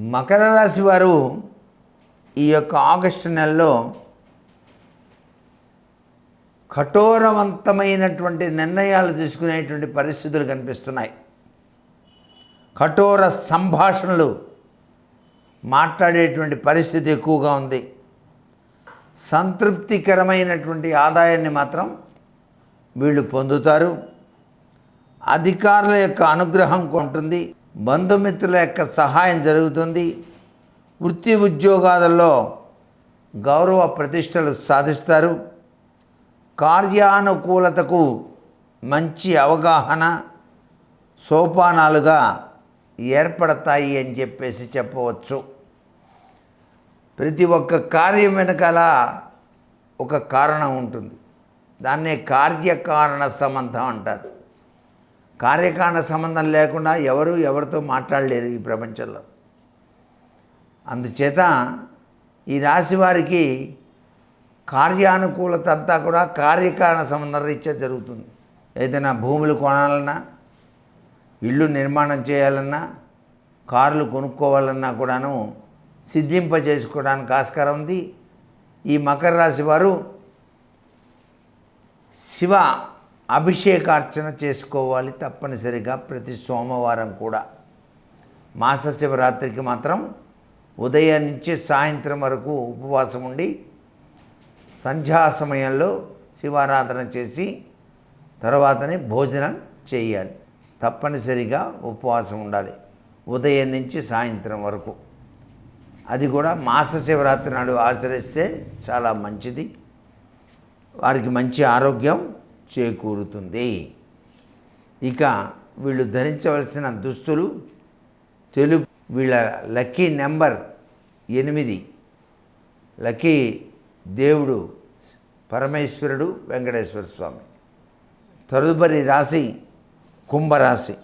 మకర రాశి వారు ఈ యొక్క ఆగస్టు నెలలో కఠోరవంతమైనటువంటి నిర్ణయాలు తీసుకునేటువంటి పరిస్థితులు కనిపిస్తున్నాయి. కఠోర సంభాషణలు మాట్లాడేటువంటి పరిస్థితి ఎక్కువగా ఉంది. సంతృప్తికరమైనటువంటి ఆదాయాన్ని మాత్రం వీళ్ళు పొందుతారు. అధికారుల యొక్క అనుగ్రహం ఉంటుంది బంధుమిత్రుల యొక్క సహాయం జరుగుతుంది. వృత్తి ఉద్యోగాలలో గౌరవ ప్రతిష్టలు సాధిస్తారు. కార్యానుకూలతకు మంచి అవగాహన సోపానాలుగా ఏర్పడతాయి అని చెప్పేసి చెప్పవచ్చు. ప్రతి ఒక్క కార్యం వెనకాల ఒక కారణం ఉంటుంది. దాన్నే కార్యకారణ సంబంధం అంటారు. కార్యకారణ సంబంధం లేకుండా ఎవరు ఎవరితో మాట్లాడలేరు ఈ ప్రపంచంలో. అందుచేత ఈ రాశి వారికి కార్యానుకూలత అంతా కూడా కార్యకారణ సంబంధం రీత్యా జరుగుతుంది. ఏదైనా భూములు కొనాలన్నా ఇల్లు నిర్మాణం చేయాలన్నా కార్లు కొనుక్కోవాలన్నా కూడాను సిద్ధింప చేసుకోవడానికి ఆస్కారం ఉంది. ఈ మకర రాశి వారు శివ అభిషేకార్చన చేసుకోవాలి తప్పనిసరిగా ప్రతి సోమవారం కూడా. మాస శివరాత్రికి మాత్రం ఉదయం నుంచి సాయంత్రం వరకు ఉపవాసం ఉండి సంధ్యా సమయంలో శివారాధన చేసి తర్వాతనే భోజనం చేయాలి. తప్పనిసరిగా ఉపవాసం ఉండాలి ఉదయం నుంచి సాయంత్రం వరకు. అది కూడా మాస శివరాత్రి నాడు ఆచరిస్తే చాలా మంచిది. వారికి మంచి ఆరోగ్యం చేకూరుతుంది. ఇక వీళ్ళు ధరించవలసిన దుస్తులు తెలుగు వీళ్ళ లక్కీ నెంబర్ ఎనిమిది. లక్కీ దేవుడు పరమేశ్వరుడు వెంకటేశ్వర స్వామి. తదుపరి రాశి కుంభరాశి.